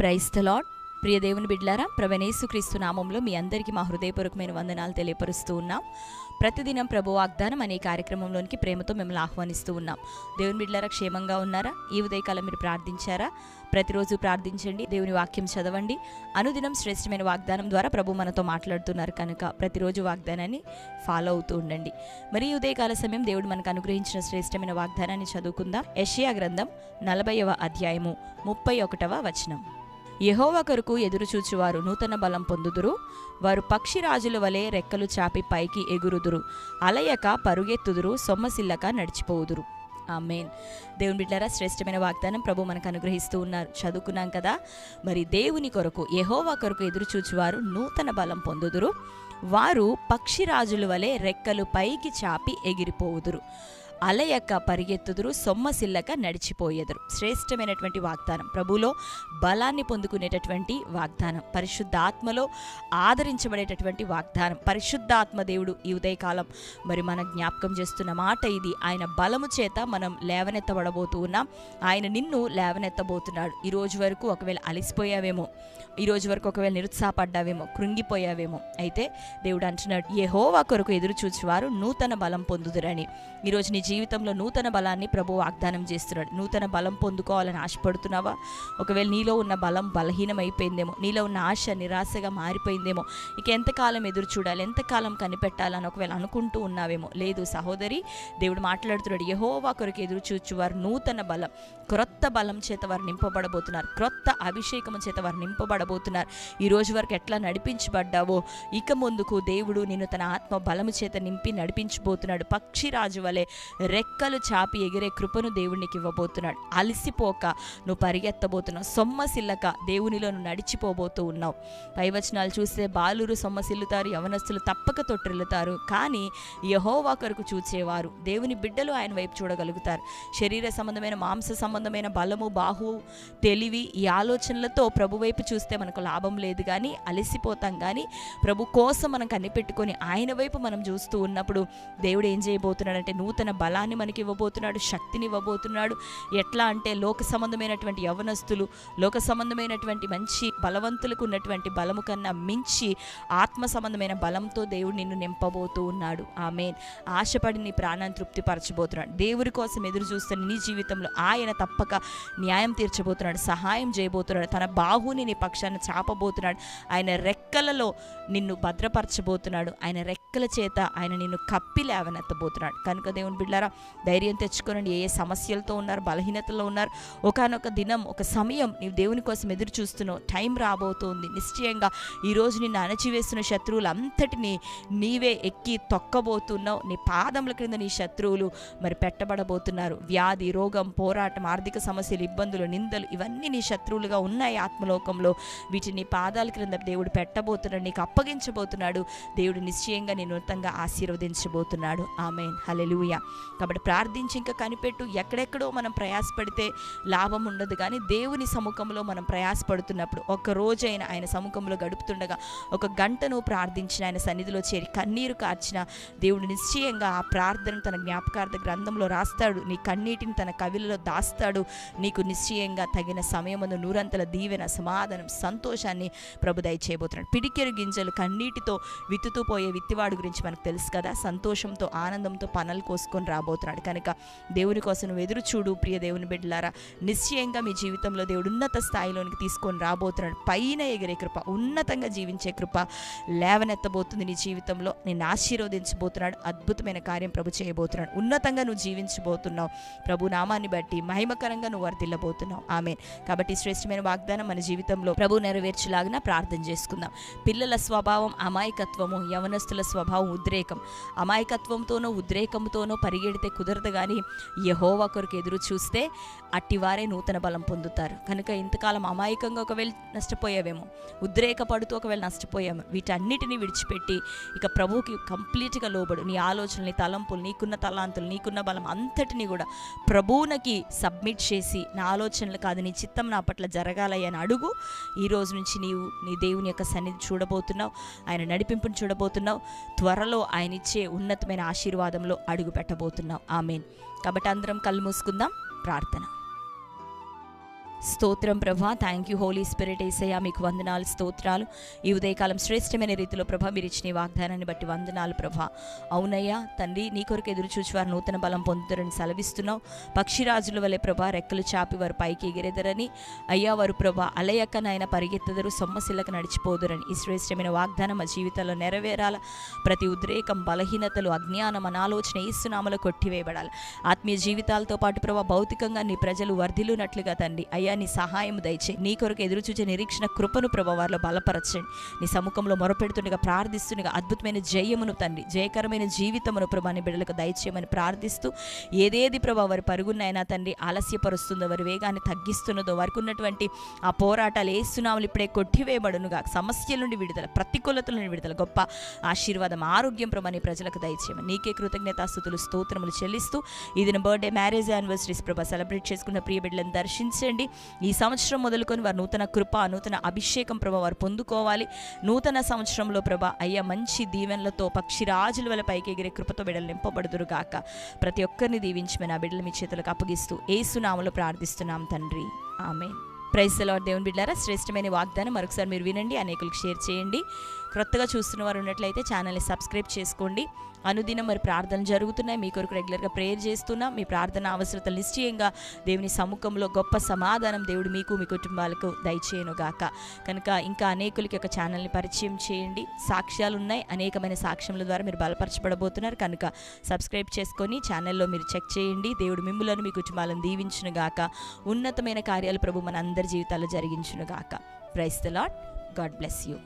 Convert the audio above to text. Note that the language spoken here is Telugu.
ప్రైస్ ప్రియ దేవుని బిడ్లారా ప్రవణేసుక్రీస్తు నామంలో మీ అందరికీ మా హృదయపూర్వకమైన వందనాలు తెలియపరుస్తూ ఉన్నాం. ప్రతిదినం ప్రభు వాగ్దానం అనే కార్యక్రమంలోనికి ప్రేమతో మిమ్మల్ని ఆహ్వానిస్తూ ఉన్నాం. దేవుని బిడ్లారా క్షేమంగా ఉన్నారా? ఈ ఉదయకాలం మీరు ప్రార్థించారా? ప్రతిరోజు ప్రార్థించండి దేవుని వాక్యం చదవండి. అనుదినం శ్రేష్టమైన వాగ్దానం ద్వారా ప్రభు మనతో మాట్లాడుతున్నారు కనుక ప్రతిరోజు వాగ్దానాన్ని ఫాలో అవుతూ ఉండండి. మరి ఈ ఉదయకాల సమయం దేవుడు మనకు అనుగ్రహించిన శ్రేష్టమైన వాగ్దానాన్ని చదువుకుందాం. యషియా గ్రంథం నలభైవ అధ్యాయము ముప్పై ఒకటవ వచనం. యెహోవా కొరకు ఎదురుచూచువారు నూతన బలం పొందుదురు. వారు పక్షిరాజుల వలె రెక్కలు చాపి పైకి ఎగురుదురు. అలయక పరుగెత్తుదురు సొమ్మసిల్లక నడిచిపోవుదురు. ఆమెన్. దేవుని బిడ్డారా శ్రేష్టమైన వాగ్దానం ప్రభు మనకు అనుగ్రహిస్తూ ఉన్నారు. చదువుకున్నాం కదా? మరి దేవుని కొరకు యహోవా కొరకు ఎదురుచూచువారు నూతన బలం పొందుదురు. వారు పక్షిరాజుల వలె రెక్కలు పైకి చాపి ఎగిరిపోవుదురు. అలయక పరిగెత్తుదురు సొమ్మసిల్లక నడిచిపోయేదురు. శ్రేష్టమైనటువంటి వాగ్దానం. ప్రభులో బలాన్ని పొందుకునేటటువంటి వాగ్దానం. పరిశుద్ధాత్మలో ఆదరించబడేటటువంటి వాగ్దానం. పరిశుద్ధాత్మ దేవుడు ఈ ఉదయకాలం మరి మన జ్ఞాపకం చేస్తున్న మాట ఇది. ఆయన బలము చేత మనం లేవనెత్తబడబోతూ ఉన్నాం. ఆయన నిన్ను లేవనెత్తబోతున్నాడు. ఈరోజు వరకు ఒకవేళ అలిసిపోయావేమో ఈ రోజు వరకు ఒకవేళ నిరుత్సాహపడ్డావేమో కృంగిపోయావేమో అయితే దేవుడు అంటున్నాడు ఏ హోవా కొరకు ఎదురు చూచివారు నూతన బలం పొందుదురని. ఈరోజు నిజ జీవితంలో నూతన బలాన్ని ప్రభు వాగ్దానం చేస్తున్నాడు. నూతన బలం పొందుకోవాలని ఆశపడుతున్నావా? ఒకవేళ నీలో ఉన్న బలం బలహీనమైపోయిందేమో నీలో ఉన్న ఆశ నిరాశగా మారిపోయిందేమో ఇక ఎంతకాలం ఎదురు చూడాలి ఎంతకాలం కనిపెట్టాలని ఒకవేళ అనుకుంటూ ఉన్నావేమో లేదు సహోదరి దేవుడు మాట్లాడుతున్నాడు యహోవా కొరకు ఎదురు చూచు వారు నూతన బలం క్రొత్త బలం చేత వారు నింపబడబోతున్నారు క్రొత్త అభిషేకం చేత వారు నింపబడబోతున్నారు. ఈ రోజు వరకు ఎట్లా నడిపించబడ్డావో ఇక ముందుకు దేవుడు నిన్ను తన ఆత్మ బలము చేత నింపి నడిపించబోతున్నాడు. పక్షిరాజు వలె రెక్కలు చాపి ఎగిరే కృపను దేవునికి ఇవ్వబోతున్నాడు. అలసిపోక నువ్వు పరిగెత్తబోతున్నావు. సొమ్మసిల్లక దేవునిలో నువ్వు నడిచిపోబోతూ ఉన్నావు. పైవచనాలు చూస్తే బాలురు సొమ్మసిల్లుతారు యవనస్తులు తప్పక తొట్టిల్లుతారు. కానీ యహోవా కొరకు చూచేవారు దేవుని బిడ్డలు ఆయన వైపు చూడగలుగుతారు. శరీర సంబంధమైన మాంస సంబంధమైన బలము బాహు తెలివి ఈ ఆలోచనలతో ప్రభు వైపు చూస్తే మనకు లాభం లేదు కానీ అలసిపోతాం కానీ ప్రభు కోసం మనం కనిపెట్టుకొని ఆయన వైపు మనం చూస్తూ ఉన్నప్పుడు దేవుడు ఏం చేయబోతున్నాడంటే నూతన బలాన్ని మనకి ఇవ్వబోతున్నాడు శక్తిని ఇవ్వబోతున్నాడు ఎట్లా అంటే లోక సంబంధమైనటువంటి యవనస్తులు లోక సంబంధమైనటువంటి మంచి బలవంతులకు ఉన్నటువంటి బలము కన్నా మించి ఆత్మ సంబంధమైన బలంతో దేవుడు నిన్ను నింపబోతూ ఉన్నాడు. ఆమె ఆశపడి నీ ప్రాణాన్ని తృప్తిపరచబోతున్నాడు. దేవుడి కోసం ఎదురు చూస్తున్న నీ జీవితంలో ఆయన తప్పక న్యాయం తీర్చబోతున్నాడు సహాయం చేయబోతున్నాడు తన బాహుని నీ పక్షాన్ని చాపబోతున్నాడు. ఆయన రెక్కలలో నిన్ను భద్రపరచబోతున్నాడు. ఆయన రెక్కల చేత ఆయన నిన్ను కప్పి లేవనెత్తబోతున్నాడు. కనుక దేవుని బిడ్డారా ధైర్యం తెచ్చుకోనండి. ఏ ఏ సమస్యలతో ఉన్నారు బలహీనతలో ఉన్నారు ఒకనొక దినం ఒక సమయం నీవు దేవుని కోసం ఎదురు చూస్తున్నావు టైం రాబోతోంది. నిశ్చయంగా ఈరోజు నిన్ను అణచివేస్తున్న శత్రువులంతటినీ నీవే ఎక్కి తొక్కబోతున్నావు. నీ పాదముల క్రింద నీ శత్రువులు మరి పెట్టబడబోతున్నారు. వ్యాధి రోగం పోరాటం ఆర్థిక సమస్యలు ఇబ్బందులు నిందలు ఇవన్నీ నీ శత్రువులుగా ఉన్నాయి ఆత్మలోకంలో. వీటిని పాదాల క్రింద దేవుడు పెట్ట పెట్టబోతున్నాడు నీకు అప్పగించబోతున్నాడు. దేవుడు నిశ్చయంగా నేను ఉన్నతంగా ఆశీర్వదించబోతున్నాడు. ఆమె హలెలుయ కాబట్టి ప్రార్థించి ఇంకా కనిపెట్టు. ఎక్కడెక్కడో మనం ప్రయాసపడితే లాభం ఉండదు. కానీ దేవుని సముఖంలో మనం ప్రయాసపడుతున్నప్పుడు ఒక రోజైనా ఆయన సముఖంలో గడుపుతుండగా ఒక గంటను ప్రార్థించిన ఆయన సన్నిధిలో చేరి కన్నీరు కార్చిన దేవుడు నిశ్చయంగా ఆ ప్రార్థన తన జ్ఞాపకార్థ గ్రంథంలో రాస్తాడు. నీ కన్నీటిని తన కవిలలో దాస్తాడు. నీకు నిశ్చయంగా తగిన సమయమందు నూరంతల దీవెన సమాధానం సంతోషాన్ని ప్రభు దయచేయబోతున్నాడు. పిడికెరు గింజలు కన్నీటితో విత్తుతూ పోయే విత్తివాడు గురించి మనకు తెలుసు కదా. సంతోషంతో ఆనందంతో పనులు కోసుకొని రాబోతున్నాడు. కనుక దేవుని కోసం నువ్వు ఎదురు చూడు ప్రియ దేవుని బిడ్డలారా. నిశ్చయంగా మీ జీవితంలో దేవుడు ఉన్నత స్థాయిలోనికి తీసుకొని రాబోతున్నాడు. పైన ఎగిరే కృప ఉన్నతంగా జీవించే కృప లేవనెత్తబోతుంది నీ జీవితంలో. నేను ఆశీర్వదించబోతున్నాడు. అద్భుతమైన కార్యం ప్రభు చేయబోతున్నాడు. ఉన్నతంగా నువ్వు జీవించబోతున్నావు. ప్రభు నామాన్ని బట్టి మహిమకరంగా నువ్వు వర్తిల్లబోతున్నావు ఆమె కాబట్టి శ్రేష్టమైన వాగ్దానం మన జీవితంలో ప్రభు నెరవేర్చులాగిన ప్రార్థన చేసుకుందాం. పిల్లల స్వభావం అమాయకత్వము యవనస్తుల స్వభావం ఉద్రేకం. అమాయకత్వంతోనో ఉద్రేకంతోనో పరిగెడితే కుదరదు కానీ యహోవా కొరకు ఎదురు చూస్తే అట్టివారే నూతన బలం పొందుతారు. కనుక ఇంతకాలం అమాయకంగా ఒకవేళ నష్టపోయావేమో ఉద్రేకపడుతూ ఒకవేళ నష్టపోయాము వీటన్నిటిని విడిచిపెట్టి ఇక ప్రభువుకి కంప్లీట్గా లోబడు. నీ ఆలోచనలు తలంపులు నీకున్న తలాంతులు నీకున్న బలం అంతటిని కూడా ప్రభువునకి సబ్మిట్ చేసి నా ఆలోచనలు కాదు నీ చిత్తం నా పట్ల జరగాలి అని అడుగు. ఈ రోజు నుంచి నీవు నీ దేవుని యొక్క సన్నిధి చూడబోతున్నావు ఆయన నడిపింపుని చూడబోతున్నావు త్వరలో ఆయన ఇచ్చే ఉన్నతమైన ఆశీర్వాదంలో అడుగు పెట్టబోతున్నావు ఆమెన్. కాబట్టి అందరం కళ్ళు మూసుకుందాం ప్రార్థన. స్తోత్రం ప్రభా. Thank you holy spirit Yesayya మీకు వందనాలు స్తోత్రాలు. ఈ ఉదయకాలం శ్రేష్టమైన రీతిలో ప్రభా మీరు ఇచ్చిన ఈ వాగ్దానాన్ని బట్టి వందనాలు ప్రభా. అవునయ్యా తండ్రి నీ కొరకు ఎదురు చూచి వారు నూతన బలం పొందుతారని సెలవిస్తున్నావు. పక్షిరాజుల వలె ప్రభా రెక్కలు చాపి వారు పైకి ఎగిరెదరని. అయ్యా వారు ప్రభా అలయక్క నాయన పరిగెత్తదరు సొమ్మసిల్లక నడిచిపోదురని. ఈ శ్రేష్టమైన వాగ్దానం మా జీవితంలో నెరవేరాల. ప్రతి ఉద్రేకం బలహీనతలు అజ్ఞానం అనాలోచన ఈసునామలో కొట్టివేయబడాలి. ఆత్మీయ జీవితాలతో పాటు ప్రభా భౌతికంగా నీ ప్రజలు వర్ధిల్లునట్లుగా తండ్రి. అయ్యా నీ సహాయం దయచే నీ కొరకు ఎదురు చూచే నిరీక్షణ కృపను ప్రభా వారిలో బలపరచండి. నీ సముఖంలో మొరపెడుతుండగా ప్రార్థిస్తుండగా అద్భుతమైన జయమును తండ్రి జయకరమైన జీవితమును ప్రభాని బిడ్డలకు దయచేయమని ప్రార్థిస్తూ ఏదేది ప్రభా వారి పరుగునైనా తండ్రి ఆలస్యపరుస్తుందో వారి వేగాన్ని తగ్గిస్తున్నదో వారికి ఉన్నటువంటి ఆ పోరాటాలు ఏసునాములు ఇప్పుడే కొట్టివేయబడునుగా. సమస్యల నుండి విడుదల ప్రతికూలతల నుండి విడుదల గొప్ప ఆశీర్వాదం ఆరోగ్యం ప్రభాని ప్రజలకు దయచేయమని నీకే కృతజ్ఞతాస్థుతులు స్తోత్రములు చెల్లిస్తూ ఇది బర్త్డే మ్యారేజ్ యానివర్సరీస్ ప్రభా సెలబ్రేట్ చేసుకున్న ప్రియ బిడ్డలను దర్శించండి. ఈ సంవత్సరం మొదలుకొని వారు నూతన కృప నూతన అభిషేకం ప్రభా వారు పొందుకోవాలి. నూతన సంవత్సరంలో ప్రభా అయ్యా మంచి దీవెనలతో పక్షిరాజుల వల్ల పైకి ఎగిరే కృపతో బిడ్డలు నింపబడుదురు గాక. ప్రతి ఒక్కరిని దీవించమని ఆ బిడ్డలు మీ చేతులకు అప్పగిస్తూ ఏసునామలో ప్రార్థిస్తున్నాం తండ్రి. ఆమె ప్రైజ్ లార్డ్ దేవుని బిడ్డారా శ్రేష్టమైన వాగ్దానం మరొకసారి మీరు వినండి అనేకులకు షేర్ చేయండి. క్రొత్తగా చూస్తున్న వారు ఉన్నట్లయితే ఛానల్ని సబ్స్క్రైబ్ చేసుకోండి. అనుదినం మరి ప్రార్థన జరుగుతున్నాయి. మీ కొరకు రెగ్యులర్గా ప్రేయర్ చేస్తున్నాం మీ ప్రార్థన అవసరత నిశ్చయంగా దేవుని సముఖంలో గొప్ప సమాధానం దేవుడు మీకు మీ కుటుంబాలకు దయచేయనుగాక కనుక ఇంకా అనేకులకి ఒక ఛానల్ని పరిచయం చేయండి. సాక్ష్యాలు ఉన్నాయి. అనేకమైన సాక్ష్యముల ద్వారా మీరు బలపరచబడబోతున్నారు. కనుక సబ్స్క్రైబ్ చేసుకొని ఛానల్లో మీరు చెక్ చేయండి. దేవుడు మిమ్ములను మీ కుటుంబాలను దీవించునుగాక ఉన్నతమైన కార్యాలు ప్రభు మన అందరి జీవితాల్లో జరిగించును గాక. Praise the Lord God bless you.